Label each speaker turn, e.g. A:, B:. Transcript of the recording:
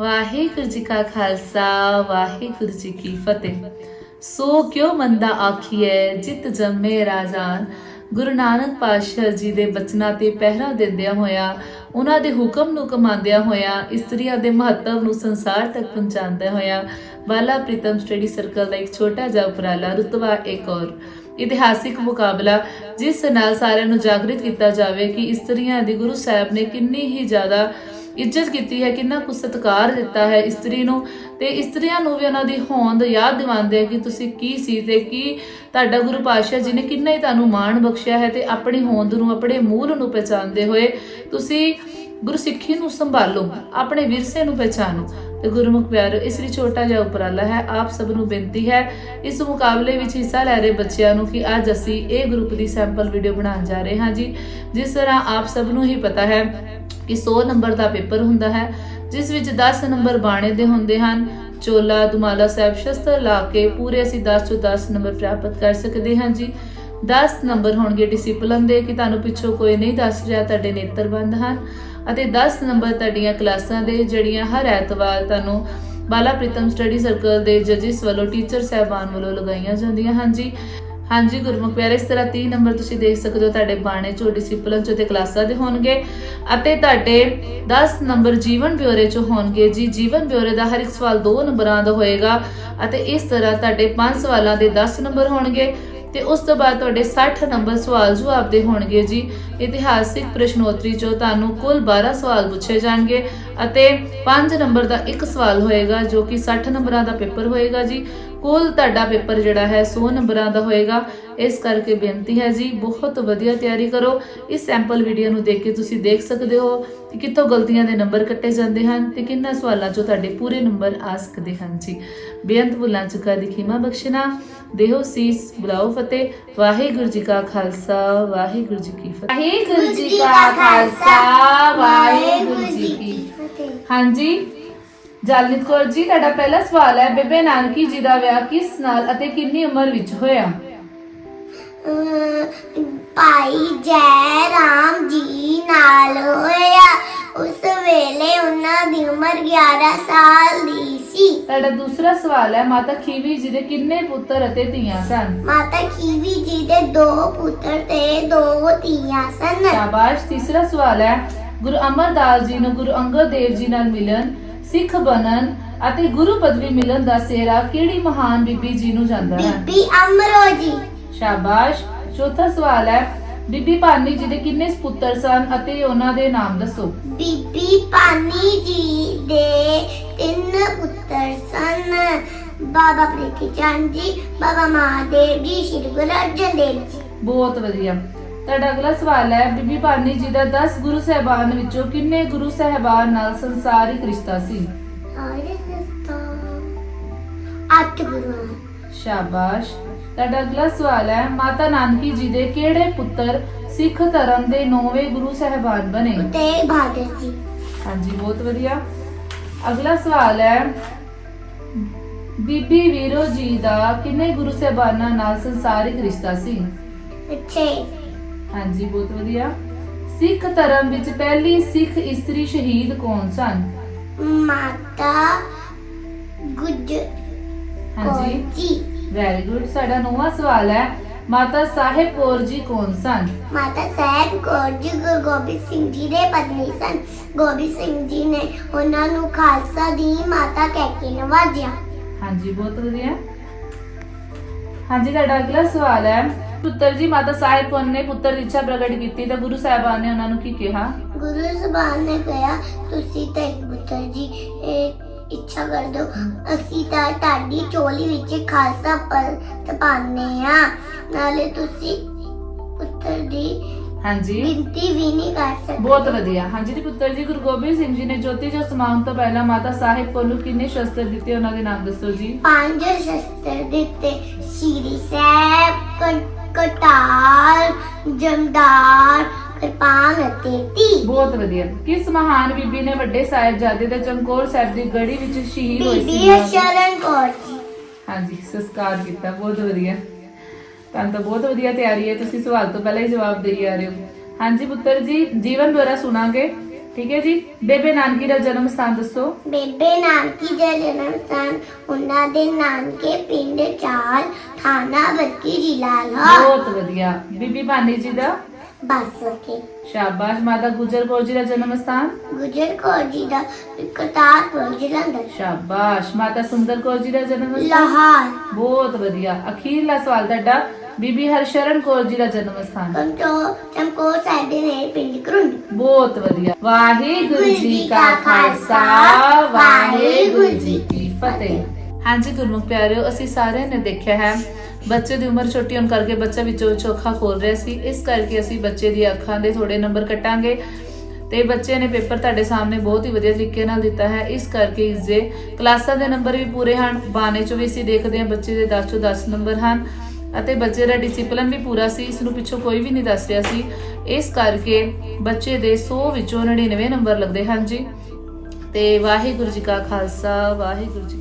A: ਵਾਹਿਗੁਰੂ ਜੀ ਕਾ ਖਾਲਸਾ, ਵਾਹਿਗੁਰੂ ਜੀ ਕੀ ਫਤਿਹ। ਸੋ ਕਿਉ ਮੰਦਾ ਆਖੀਐ, ਜਿਤ ਜੰਮੇ ਰਾਜਾਨ। ਗੁਰੂ ਨਾਨਕ ਪਾਤਸ਼ਾਹ ਜੀ ਦੇ ਬਚਨਾਂ ਤੇ ਪਹਿਰਾ ਦਿੰਦਿਆਂ ਹੋਇਆ, ਉਹਨਾਂ ਦੇ ਹੁਕਮ ਨੂੰ ਕਮਾਉਂਦਿਆਂ ਹੋਇਆ, ਇਸਤਰੀਆਂ ਦੇ ਮਹੱਤਵ ਨੂੰ ਸੰਸਾਰ ਤੱਕ ਪਹੁੰਚਾਉਂਦਿਆਂ ਹੋਇਆ, ਬਾਲਾ ਪ੍ਰੀਤਮ ਸਟੱਡੀ ਸਰਕਲ ਦਾ ਇੱਕ ਛੋਟਾ ਜਿਹਾ ਉਪਰਾਲਾ ਰੁਤਬਾ ਇੱਕ ਔਰ ਇਤਿਹਾਸਿਕ ਮੁਕਾਬਲਾ, ਜਿਸ ਨਾਲ ਸਾਰਿਆਂ ਨੂੰ ਜਾਗਰਿਤ ਕੀਤਾ ਜਾਵੇ ਕਿ ਇਸਤਰੀਆਂ ਦੀ ਗੁਰੂ ਸਾਹਿਬ ਨੇ ਕਿੰਨੀ ਹੀ ਜ਼ਿਆਦਾ ਇੱਜ਼ਤ ਕੀਤੀ ਹੈ, ਕਿੰਨਾ ਕੁ ਸਤਿਕਾਰ ਦਿੱਤਾ ਹੈ ਇਸਤਰੀ ਨੂੰ ਤੇ ਇਸਤਰੀਆਂ ਨੂੰ ਵੀ ਉਹਨਾਂ ਦੀ ਹੋਂਦ ਯਾਦ ਦਿਵਾਉਂਦੇ ਆ ਕਿ ਤੁਸੀਂ ਕੀ ਸੀ ਤੇ ਕੀ ਤੁਹਾਡਾ ਗੁਰੂ ਪਾਤਸ਼ਾਹ ਜੀ ਨੇ ਕਿੰਨਾ ਹੀ ਤੁਹਾਨੂੰ ਮਾਣ ਬਖਸ਼ਿਆ ਹੈ ਤੇ ਆਪਣੀ ਹੋਂਦ ਨੂੰ, ਆਪਣੇ ਮੂਲ ਨੂੰ ਪਛਾਣਦੇ ਹੋਏ ਤੁਸੀਂ ਗੁਰਸਿੱਖੀ ਨੂੰ ਸੰਭਾਲੋ, ਆਪਣੇ ਵਿਰਸੇ ਨੂੰ ਪਛਾਣੋ ਤੇ ਗੁਰਮੁਖ ਪਿਆਰੋ, ਇਸ ਲਈ ਛੋਟਾ ਜਿਹਾ ਉਪਰਾਲਾ ਹੈ, ਆਪ ਸਭ ਨੂੰ ਬੇਨਤੀ ਹੈ, ਇਸ ਮੁਕਾਬਲੇ ਵਿੱਚ ਹਿੱਸਾ ਲੈ ਰਹੇ ਬੱਚਿਆਂ ਨੂੰ ਕਿ ਅੱਜ ਅਸੀਂ ਇਹ ਗਰੁੱਪ ਦੀ ਸੈਂਪਲ ਵੀਡੀਓ ਬਣਾਉਣ ਜਾ ਰਹੇ ਹਾਂ ਜੀ, ਜਿਸ ਤਰ੍ਹਾਂ ਆਪ ਸਭ ਨੂੰ ਹੀ ਪਤਾ ਹੈ ਕਿ 100 ਨੰਬਰ ਦਾ ਪੇਪਰ ਹੁੰਦਾ ਹੈ, ਜਿਸ ਵਿੱਚ 10 ਨੰਬਰ ਬਾਣੇ ਦੇ ਹੁੰਦੇ ਹਨ। ਚੋਲਾ, ਦੁਮਾਲਾ ਸਾਹਿਬ ਸ਼ਸਤਰ ਲਾ ਕੇ ਪੂਰੇ ਅਸੀਂ 10 ਤੋਂ 10 ਨੰਬਰ ਪ੍ਰਾਪਤ ਕਰ ਸਕਦੇ ਹਾਂ ਜੀ। 10 ਨੰਬਰ ਹੋਣਗੇ ਡਿਸਪਲਿਨ ਦੇ, ਕਿ ਤੁਹਾਨੂੰ ਪਿੱਛੋਂ ਕੋਈ ਨਹੀਂ ਦੱਸ ਰਿਹਾ, ਤੁਹਾਡੇ ਨੇਤਰ ਬੰਦ ਹਨ। ਅਤੇ 10 ਨੰਬਰ ਤੁਹਾਡੀਆਂ ਕਲਾਸਾਂ ਦੇ, ਜਿਹੜੀਆਂ ਹਰ ਐਤਵਾਰ ਤੁਹਾਨੂੰ ਬਾਲਾ ਪ੍ਰੀਤਮ ਸਟੱਡੀ ਸਰਕਲ ਦੇ ਜੱਜਿਸ ਵੱਲੋਂ, ਟੀਚਰ ਸਹਿਬਾਨ ਵੱਲੋਂ ਲਗਾਈਆਂ ਜਾਂਦੀਆਂ ਹਨ ਜੀ। ਹਾਂਜੀ ਗੁਰਮੁਖ ਪਿਆਰੇ, ਇਸ ਤਰ੍ਹਾਂ 30 ਨੰਬਰ ਤੁਸੀਂ ਦੇਖ ਸਕਦੇ ਹੋ, ਤੁਹਾਡੇ ਬਾਣੇ ਚੋਂ ਡਿਸਪਲਨ ਚੋਂ ਤੇ ਕਲਾਸਾਂ ਦੇ ਹੋਣਗੇ ਅਤੇ ਤੁਹਾਡੇ 10 ਨੰਬਰ ਜੀਵਨ ਬਿਉਰੇ ਚੋਂ ਹੋਣਗੇ ਜੀ। ਜੀਵਨ ਬਿਉਰੇ ਦਾ ਹਰ ਇੱਕ ਸਵਾਲ 2 ਨੰਬਰਾਂ ਦਾ ਹੋਏਗਾ ਅਤੇ ਇਸ ਤਰ੍ਹਾਂ ਤੁਹਾਡੇ 5 ਸਵਾਲਾਂ ਦੇ 10 ਨੰਬਰ ਹੋਣਗੇ ਤੇ ਉਸ ਤੋਂ ਬਾਅਦ ਤੁਹਾਡੇ 60 ਨੰਬਰ ਸਵਾਲ ਜਵਾਬ ਦੇ ਹੋਣਗੇ ਜੀ। ਇਤਿਹਾਸਿਕ ਪ੍ਰਸ਼ਨੋਤਰੀ ਚੋਂ ਤੁਹਾਨੂੰ ਕੁੱਲ 12 ਸਵਾਲ ਪੁੱਛੇ ਜਾਣਗੇ ਅਤੇ 5 ਨੰਬਰ ਦਾ ਇੱਕ ਸਵਾਲ ਹੋਏਗਾ ਜੋ ਕਿ 60 ਨੰਬਰਾਂ ਦਾ ਪੇਪਰ ਹੋਏਗਾ ਜੀ। ਕੁੱਲ ਤੁਹਾਡਾ ਪੇਪਰ ਜਿਹੜਾ ਹੈ 100 ਨੰਬਰਾਂ ਦਾ ਹੋਏਗਾ। ਇਸ ਕਰਕੇ ਬੇਨਤੀ ਹੈ ਜੀ ਬਹੁਤ ਵਧੀਆ ਤਿਆਰੀ ਕਰੋ। ਇਸ ਸੈਂਪਲ ਵੀਡੀਓ ਨੂੰ ਦੇਖ ਕੇ ਤੁਸੀਂ ਦੇਖ ਸਕਦੇ ਹੋ ਕਿ ਕਿੱਥੋਂ ਗਲਤੀਆਂ ਦੇ ਨੰਬਰ ਕੱਟੇ ਜਾਂਦੇ ਹਨ ਤੇ ਕਿੰਨਾ ਸਵਾਲਾਂ 'ਚੋਂ ਤੁਹਾਡੇ ਪੂਰੇ ਨੰਬਰ ਆ ਸਕਦੇ ਹਨ ਜੀ। ਬੇਅੰਤ ਭੁੱਲਾਂ ਚੁਕਾ ਦੀ ਖਿਮਾ ਬਖਸ਼ਣਾ। ਦੇਹੋ ਸੀਸ ਬੁਲਾਓ ਫਤਿਹ। ਵਾਹਿਗੁਰੂ ਜੀ ਕਾ ਖਾਲਸਾ ਵਾਹਿਗੁਰੂ ਜੀ ਕੀ ਫਤਿਹ। ਵਾਹਿਗੁਰੂ ਜੀ ਕਾ ਖਾਲਸਾ ਵਾਹਿਗੁਰੂ ਜੀ ਕੀ
B: ਫਤਿਹ।
A: ਹਾਂਜੀ? ਜਲਨਿਤ ਕੌਰ ਜੀ ਤੁਹਾਡਾ ਪਹਿਲਾ ਸਵਾਲ ਹੈ ਬੇਬੇ ਨਾਨਕੀ ਜੀ ਦਾ ਵਿਆਹ ਕਿਸ ਨਾਲ ਅਤੇ ਕਿੰਨੀ ਉਮਰ ਵਿੱਚ ਹੋਇਆ?
B: ਭਾਈ ਜੈ ਰਾਮ ਜੀ ਨਾਲ ਹੋਇਆ। ਉਸ ਵੇਲੇ ਉਹਨਾਂ ਦੀ ਉਮਰ 11 ਸਾਲ ਦੀ ਸੀ।
A: ਤੁਹਾਡਾ ਦੂਸਰਾ ਸਵਾਲ ਹੈ ਮਾਤਾ ਖੀਵੀ ਜੀ ਦੇ ਕਿੰਨੇ ਪੁੱਤਰ ਅਤੇ ਧੀਆਂ ਸਨ?
B: ਮਾਤਾ ਖੀਵੀ ਜੀ ਦੇ ਦੋ ਪੁੱਤਰ ਤੇ ਦੋ ਧੀਆਂ ਸਨ।
A: ਸ਼ਾਬਾਸ਼ ਤੀਸਰਾ ਸਵਾਲ ਹੈ। ਗੁਰੂ ਅਮਰਦਾਸ ਜੀ ਨੂੰ ਗੁਰੂ ਅੰਗਦ ਦੇਵ ਜੀ ਨਾਲ ਮਿਲਣ ਸਿੱਖ ਬਣਨ ਅਤੇ ਗੁਰੂ ਪਦਵੀ ਮਿਲਣ ਦਾ ਸਿਹਰਾ ਕਿਹੜੀ ਮਹਾਨ ਬੀਬੀ ਜੀ ਨੂੰ ਜਾਂਦਾ ਹੈ?
B: ਬੀਬੀ ਅਮਰੋ ਜੀ
A: ਸ਼ਾਬਾਸ਼। ਚੌਥਾ ਸਵਾਲ ਹੈ ਬੀਬੀ ਭਾਨੀ ਜੀ ਦੇ ਕਿੰਨੇ ਪੁੱਤਰ ਸਨ ਅਤੇ ਉਹਨਾਂ ਦੇ ਨਾਮ ਦੱਸੋ?
B: ਬੀਬੀ ਪਾਨੀ ਜੀ ਦੇ ਤਿੰਨ ਪੁੱਤਰ ਸਨ। ਬਾਬਾ ਪ੍ਰੀਤੀ ਚੰਦ ਜੀ ਬਾਬਾ ਮਹਾਦੇਵ ਜੀ ਸ਼੍ਰੀ ਗੁਰੂ ਅਰਜਨ ਦੇਵ ਜੀ।
A: ਬਹੁਤ ਵਧੀਆ। ਤੁਹਾਡਾ ਅਗਲਾ ਸਵਾਲ ਹੈ ਬੀਬੀ ਭਾਨੀ ਜੀ ਦਾ 10 ਗੁਰੂ ਸਹਿਬਾਨ ਵਿੱਚੋਂ ਕਿੰਨੇ ਗੁਰੂ ਸਹਿਬਾਨ ਨਾਲ ਸੰਸਾਰਿਕ ਰਿਸ਼ਤਾ ਸੀ?
B: ਸਾਰੇ ਅੱਠ ਗੁਰੂ।
A: ਸ਼ਾਬਾਸ਼। ਤੁਹਾਡਾ ਅਗਲਾ ਸਵਾਲ ਹੈ ਮਾਤਾ ਨਾਨਕੀ ਜੀ ਦੇ ਕਿਹੜੇ ਪੁੱਤਰ ਸਿੱਖ ਧਰਮ ਦੇ ਨੌਵੇਂ ਗੁਰੂ ਸਹਿਬਾਨ ਬਣੇ?
B: ਤੇ ਬਹਾਦਰ ਜੀ।
A: ਹਾਂਜੀ ਬਹੁਤ ਵਧੀਆ। ਅਗਲਾ ਸਵਾਲ ਹੈ ਬੀਬੀ ਵੀਰੋ ਜੀ ਦਾ ਕਿੰਨੇ ਗੁਰੂ ਸਹਿਬਾਨਾਂ ਨਾਲ ਸੰਸਾਰਿਕ ਰਿਸ਼ਤਾ ਸੀ?
B: ਛੇ।
A: ਹਾਂਜੀ ਬਹੁਤ ਵਧੀਆ। ਸਿੱਖ ਧਰਮ ਵਿੱਚ ਪਹਿਲੀ ਸਿੱਖ ਇਸਤਰੀ ਸ਼ਹੀਦ ਕੌਣ ਸਨ?
B: ਮਾਤਾ ਗੁਜ
A: ਹਾਂਜੀ।
B: ਜੀ।
A: ਵੈਰੀ ਗੁੱਡ ਸਾਡਾ ਨੌਵਾਂ ਸਵਾਲ ਹੈ ਮਾਤਾ ਸਾਹਿਬ ਕੌਰ ਜੀ ਕੌਣ ਸਨ?
B: ਮਾਤਾ ਸਾਹਿਬ ਕੌਰ ਜੀ ਗੁਰੂ ਗੋਬਿੰਦ ਸਿੰਘ ਜੀ ਦੇ ਪਤਨੀ ਸਨ। ਗੋਬਿੰਦ ਸਿੰਘ ਜੀ ਨੇ ਉਹਨਾਂ ਨੂੰ ਖਾਲਸਾ ਦੀ ਮਾਤਾ ਕਹਿ ਕੇ ਨਵਾਜਿਆ।
A: ਹਾਂਜੀ ਬਹੁਤ ਵਧੀਆ। ਹਾਂਜੀ ਤੁਹਾਡਾ ਅਗਲਾ ਸਵਾਲ ਹੈ ਪੁੱਤਰ ਜੀ, ਮਾਤਾ ਸਾਹਿਬ ਨੇ ਪੁੱਤਰ ਦੀ ਇੱਛਾ ਪ੍ਰਗਟ ਕੀਤੀ ਤਾਂ ਗੁਰੂ ਸਾਹਿਬਾਨ ਨੇ ਉਹਨਾਂ ਨੂੰ ਕੀ ਕਿਹਾ?
B: ਗੁਰੂ ਜ਼ਬਾਨ ਨੇ ਕਿਹਾ, ਤੁਸੀਂ ਤਾਂ ਇੱਕ ਪੁੱਤਰ ਜੀ, ਇਹ ਇੱਛਾ ਕਰ ਦਿਓ ਅਸੀਂ ਤਾਂ ਤੁਹਾਡੀ ਚੋਲੀ ਵਿੱਚ ਖਾਲਸਾ ਪਰ ਤਪਾਨੇ ਆ ਨਾਲੇ ਤੁਸੀਂ ਪੁੱਤਰ ਦੀ
A: ਹਾਂਜੀ।
B: ਗਿਣਤੀ ਵੀ ਨਹੀਂ ਕਰ ਸਕਦੇ।
A: ਬਹੁਤ ਵਧੀਆ। ਹਾਂਜੀ ਜੀ ਪੁੱਤਰ ਜੀ ਗੁਰੂ ਗੋਬਿੰਦ ਸਿੰਘ ਜੀ ਨੇ ਜੋਤੀ ਜੋ ਸਮਾਉਣ ਤੋਂ ਪਹਿਲਾਂ ਮਾਤਾ ਸਾਹਿਬ ਨੂੰ ਕਿੰਨੇ ਸ਼ਸਤਰ ਦਿੱਤੇ ਉਹਨਾਂ ਦੇ ਨਾਮ ਦੱਸੋ ਜੀ?
B: ਪੰਜ ਸ਼ਸਤਰ ਦਿੱਤੇ। ਸ਼ੀਰੀ ਸਾਹਿਬ ਕ- ਕਟਾਰ ਜਮਦਾਰ ਕਿਰਪਾਨ ਅਤੇ ਤੀ
A: ਬਹੁਤ ਵਧੀਆ। ਕਿਸ ਮਹਾਨ ਬੀਬੀ ਨੇ ਵੱਡੇ ਸਾਹਿਬਜ਼ਾਦੇ ਦੇ ਚਮਕੌਰ ਸਾਹਿਬ ਦੀ ਗੜੀ ਵਿੱਚ ਸ਼ਹੀਦ ਹੋਈ
B: ਬੀਬੀ
A: ਸੀ
B: ਸ਼ਰਨ ਕੌਰ ਜੀ।
A: ਹਾਂਜੀ ਸੰਸਕਾਰ ਕੀਤਾ। ਬਹੁਤ ਵਧੀਆ। ਤੁਹਾਨੂੰ ਤਾਂ ਬਹੁਤ ਵਧੀਆ ਤਿਆਰੀ ਹੈ। ਤੁਸੀਂ ਸਵਾਲ ਤੋਂ ਪਹਿਲਾਂ ਹੀ ਜਵਾਬ ਦੇਈ ਆ ਰਹੇ ਹੋ। ਹਾਂਜੀ ਪੁੱਤਰ ਜੀ ਜੀਵਨ ਦੁਆਰਾ ਸੁਣਾਂਗੇ। ਠੀਕ ਹੈ ਜੀ? ਬੇਬੇ ਨਾਨਕੀ ਦਾ ਜਨਮ ਸਥਾਨ ਦੱਸੋ।
B: ਬੇਬੇ ਨਾਨਕੀ ਦਾ ਜਨਮ ਸਥਾਨ ਉਹਨਾਂ ਦੇ ਨਾਨਕੇ ਪਿੰਡ ਚਾਲ ਥਾਣਾ ਬੱਕੀ ਜ਼ਿਲ੍ਹਾ ਲਾਹੌਰ।
A: ਬਹੁਤ ਵਧੀਆ। ਬੀਬੀ ਭਾਨੀ ਜੀ ਦਾ
B: ਬਸ ਕੇ
A: ਸ਼ਾਬਾਸ਼ ਮਾਤਾ ਗੁਜਰ ਕੌਰ ਜੀ ਦਾ ਜਨਮ ਸਥਾਨ?
B: ਗੁਜਰ ਕੌਰ ਜੀ ਦਾ ਕਰਤਾਰਪੁਰ ਜਲੰਧਰ
A: ਸ਼ਾਬਾਸ਼ ਮਾਤਾ ਸੁੰਦਰ ਕੌਰ ਜੀ ਦਾ ਜਨਮ ਸਥਾਨ?
B: ਲਾਹੌਰ।
A: ਬਹੁਤ ਵਧੀਆ। ਅਖੀਰਲਾ ਸਵਾਲ ਤੁਹਾਡਾ ਬੀਬੀ ਹਰਸ਼ਰਨ ਕੌਰ ਜੀ ਦਾ ਜਨਮ ਸਥਾਨ?
B: ਕੰਟੋ ਚਮਕੌਰ ਸਾਹਿਬ ਦੇ ਨੇੜੇ ਪਿੰਡ ਕਰੁੰਡ
A: ਬਹੁਤ ਵਧੀਆ। ਵਾਹਿਗੁਰੂ ਜੀ ਕਾ ਖਾਲਸਾ ਵਾਹਿਗੁਰੂ ਜੀ ਕੀ ਫਤਿਹ। ਹਾਂਜੀ ਗੁਰਮੁਖ ਪਿਆਰਿਓ, ਅਸੀਂ ਸਾਰਿਆਂ ਨੇ ਦੇਖਿਆ ਹੈ, ਬੱਚੇ ਦੀ ਉਮਰ ਛੋਟੀ ਹੋਣ ਕਰਕੇ ਬੱਚਾ ਵਿੱਚੋਂ ਵਿੱਚੋਂ ਅੱਖਾਂ ਖੋਲ ਰਿਹਾ ਸੀ। ਇਸ ਕਰਕੇ ਅਸੀਂ ਬੱਚੇ ਦੀ ਅੱਖਾਂ ਦੇ ਥੋੜੇ ਨੰਬਰ ਕੱਟਾਂਗੇ ਤੇ ਬੱਚੇ ਨੇ ਪੇਪਰ ਤੁਹਾਡੇ ਸਾਹਮਣੇ ਬਹੁਤ ਹੀ ਵਧੀਆ ਤਰੀਕੇ ਨਾਲ ਦਿੱਤਾ ਹੈ। ਇਸ ਕਰਕੇ ਇਸ ਦੇ ਕਲਾਸਾਂ ਦੇ ਨੰਬਰ ਵੀ ਪੂਰੇ ਹਨ, ਬਾਣੇ ਚੋਂ ਵੀ ਅਸੀਂ ਦੇਖਦੇ ਹਾਂ ਬੱਚੇ ਦੇ 10 ਚੋਂ 10 ਨੰਬਰ ਹਨ ਅਤੇ ਬੱਚੇ ਦਾ ਡਿਸਪਲਿਨ ਵੀ ਪੂਰਾ ਸੀ, ਇਸ ਨੂੰ ਪਿੱਛੋਂ ਕੋਈ ਵੀ ਨਹੀਂ ਦੱਸ ਰਿਹਾ ਸੀ। ਇਸ ਕਰਕੇ ਬੱਚੇ ਦੇ 100 ਵਿੱਚੋਂ 99 ਨੰਬਰ ਲੱਗਦੇ ਹਨ ਜੀ। ਤੇ ਵਾਹਿਗੁਰੂ ਜੀ ਕਾ ਖਾਲਸਾ, ਵਾਹਿਗੁਰੂ ਜੀ